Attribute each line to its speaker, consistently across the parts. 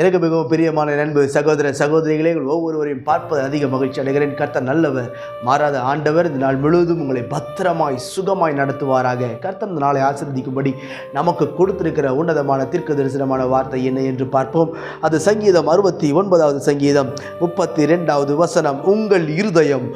Speaker 1: எனக்கு மிகவும் பிரியமான நண்பு சகோதர சகோதரிகளே ஒவ்வொருவரையும் பார்ப்பது அதிக மகிழ்ச்சி அடைகிறேன். கர்த்தர் நல்லவர் மாறாத ஆண்டவர் இந்த நாள் முழுவதும் உங்களை பத்திரமாய் சுகமாய் நடத்துவாராக. கர்த்தர் இந்த நாளை ஆசிர்வதிக்கும்படி நமக்கு கொடுத்திருக்கிற உன்னதமான தீர்க்க தரிசனமான வார்த்தை என்ன என்று பார்ப்போம். அது சங்கீதம் அறுபத்தி ஒன்பதாவது சங்கீதம் முப்பத்தி ரெண்டாவது வசனம் உங்கள் இருதயம்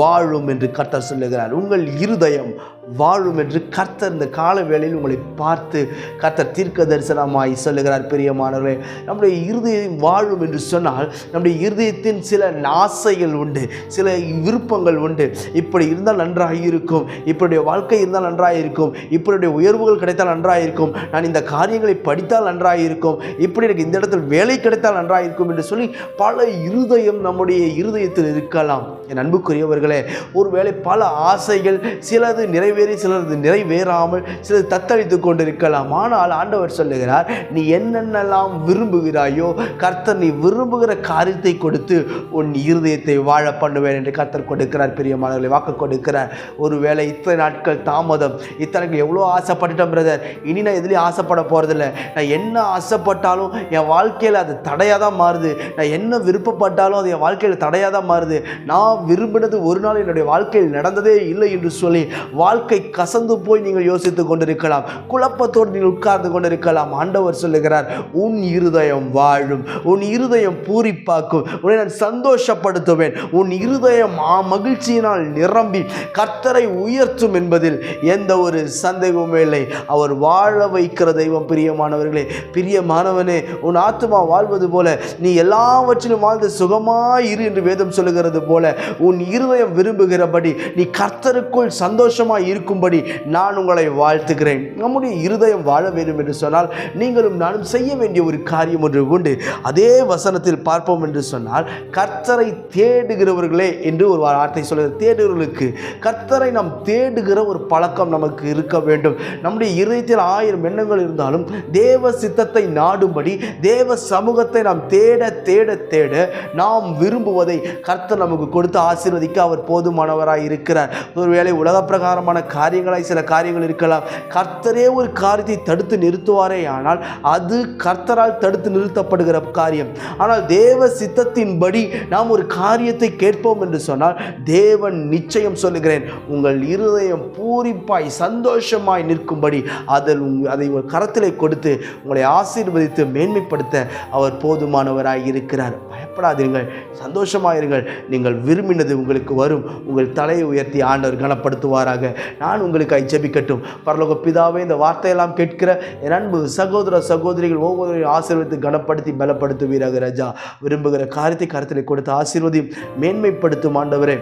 Speaker 1: வாழும் என்று கர்த்தர் சொல்லுகிறார். உங்கள் இருதயம் வாழும் என்று கர்த்தர் இந்த கால வேளையில் உங்களை பார்த்து கர்த்தர் தீர்க்க தரிசனமாய் சொல்லுகிறார் பிரியமானவர்களே. நம்முடைய இருதயம் வாழும் என்று சொன்னால் நம்முடைய இருதயத்தின் சில ஆசைகள் உண்டு சில விருப்பங்கள் உண்டு. இப்படி இருந்தால் நன்றாக இருக்கும் இப்படிய வாழ்க்கை இருந்தால் நன்றாக இருக்கும் இப்படியுடைய உயர்வுகள் கிடைத்தால் நன்றாக இருக்கும் நான் இந்த காரியங்களை படித்தால் நன்றாக இருக்கும் இப்படி எனக்கு இந்த இடத்தில் வேலை கிடைத்தால் நன்றாக இருக்கும் என்று சொல்லி பல இருதயம் நம்முடைய இருதயத்தில் இருக்கலாம். என் அன்புக்குரியவர்களே ஒருவேளை பல ஆசைகள் சிலது நிறைவே நிறைவேறி சிலரது நிறைவேறாமல் சிலர் தத்தளித்து கொண்டிருக்கலாம். ஆனால் ஆண்டவர் சொல்லுகிறார் நீ என்னென்னலாம் விரும்புகிறாயோ கர்த்தர் நீ விரும்புகிற காரியத்தை கொடுத்து உன் இருதயத்தை வாழ பண்ணுவேன் என்று கர்த்தர் கொடுக்கிறார். பிரியமானவர்களை வாக்கு கொடுக்கிறார். ஒருவேளை இத்தனை நாட்கள் தாமதம் இத்தனைக்கு எவ்வளோ ஆசைப்பட்டுட்டேன் பிரதர் இனி நான் எதுலேயும் ஆசைப்பட போகிறதில்ல நான் என்ன ஆசைப்பட்டாலும் என் வாழ்க்கையில் அது தடையாக தான் மாறுது. நான் என்ன விருப்பப்பட்டாலும் அது என் வாழ்க்கையில் தடையாக தான் மாறுது. நான் விரும்பினது ஒரு நாள் என்னுடைய வாழ்க்கையில் நடந்ததே இல்லை என்று சொல்லி வாழ்க்கை கசந்து போய் நீங்கள் யோசித்து கொண்டிருக்கலாம். குழப்பத்தோடு நீங்கள் உட்கார்ந்து கொண்டிருக்கலாம். ஆண்டவர் சொல்லுகிறார் உன் இருதயம் வாழும். உன் இருதயம் பூரிப்பாக்கும். உன்னை நான் சந்தோஷப்படுத்துவேன். உன் இருதயம் ஆ மகிழ்ச்சியினால் நிரம்பி கர்த்தரை உயர்த்தும் என்பதில் எந்த ஒரு சந்தேகமும் இல்லை. அவர் வாழ வைக்கிற தெய்வம் பிரியமானவர்களே பிரியமானவனே உன் ஆத்மா வாழ்வது போல நீ எல்லாவற்றிலும் வாழ்ந்து சுகமாய் இரு என்று வேதம் சொல்லுகிறது போல உன் இருதயம் விரும்புகிறபடி நீ கர்த்தருக்குள் சந்தோஷமாய் இருக்கும்படி நான் உங்களை வாழ்த்துகிறேன். நம்முடைய இருதயம் வாழ வேண்டும் என்று சொன்னால் நீங்களும் நானும் செய்ய வேண்டிய ஒரு காரியம் ஒன்று உண்டு. அதே வசனத்தில் பார்ப்போம் என்று சொன்னால் கர்த்தரை தேடுகிறவர்களே என்று ஒரு வார்த்தை சொல்கிறது தேடுகிறவர்களுக்கு கர்த்தரை நாம் தேடுகிற ஒரு பழக்கம் நமக்கு இருக்க வேண்டும். நம்முடைய இருதயத்தில் ஆயிரம் எண்ணங்கள் இருந்தாலும் தேவ சித்தத்தை நாடும்படி தேவ சமூகத்தை நாம் தேட தேட தேட நாம் விரும்புவதை கர்த்தர் நமக்கு கொடுத்து ஆசீர்வதிக்க அவர் போதுமானவராக இருக்கிறார் ஒருவேளை உலக பிரகாரமான காரியங்களாய் சில காரியங்கள் இருக்கலாம். கர்த்தரே ஒரு காரியத்தை தடுத்து நிறுத்துவாரே ஆனால் அது கர்த்தரால் தடுத்து நிறுத்தப்படுகிற காரியம். ஆனால் தேவ சித்தத்தின்படி நாம் ஒரு காரியத்தை கேட்போம் என்று சொன்னால் தேவன் நிச்சயம் சொல்லுகிறேன் உங்கள் இருதயம் பூரிப்பாய் சந்தோஷமாய் நிற்கும்படி அதில் அதை உங்கள் கரத்திலே கொடுத்து உங்களை ஆசீர்வதித்து மேன்மைப்படுத்த அவர் போதுமானவராய் இருக்கிறார். பயப்படாதீர்கள். சந்தோஷமாயிருங்கள். நீங்கள் விரும்பினது உங்களுக்கு வரும். உங்கள் தலையை உயர்த்தி ஆண்டவர் கனப்படுத்துவாராக. நான் உங்களுக்கு ஜெபிக்கட்டும். பரலோக பிதாவே இந்த வார்த்தையெல்லாம் கேட்கிற என் அன்பு சகோதர சகோதரிகள் ஒவ்வொருவரையும் ஆசீர்வதித்து கனப்படுத்தி பலப்படுத்துவீராக ராஜா. விரும்புகிற காரியத்தை கருத்தில் கொடுத்து ஆசீர்வதியும் மேன்மைப்படுத்தும் ஆண்டவரே.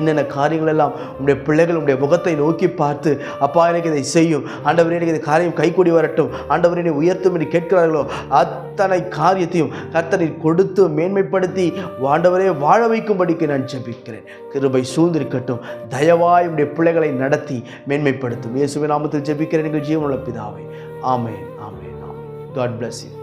Speaker 1: என்னென்ன காரியங்களெல்லாம் உங்களுடைய பிள்ளைகள் உங்களுடைய முகத்தை நோக்கி பார்த்து அப்பா எனக்கு இதை செய்யும். ஆண்டவரே எனக்கு இந்த காரியம் கைக்கூடி வரட்டும். ஆண்டவரே என்னை உயர்த்தும் என்று கேட்கிறார்களோ அத்தனை காரியத்தையும் கர்த்தனை கொடுத்து மேன்மைப்படுத்தி ஆண்டவரே வாழ வைக்கும்படிக்கு நான் ஜெபிக்கிறேன். கிருபை சூழ்ந்திருக்கட்டும். தயவாய் உடைய பிள்ளைகளை நடத்தி மேன்மைப்படுத்தும். இயேசுவின் நாமத்தில் ஜெபிக்கிறேன் எங்கள் ஜீவனுள்ள பிதாவை. ஆமேன் ஆமேன் ஆமேன். God bless you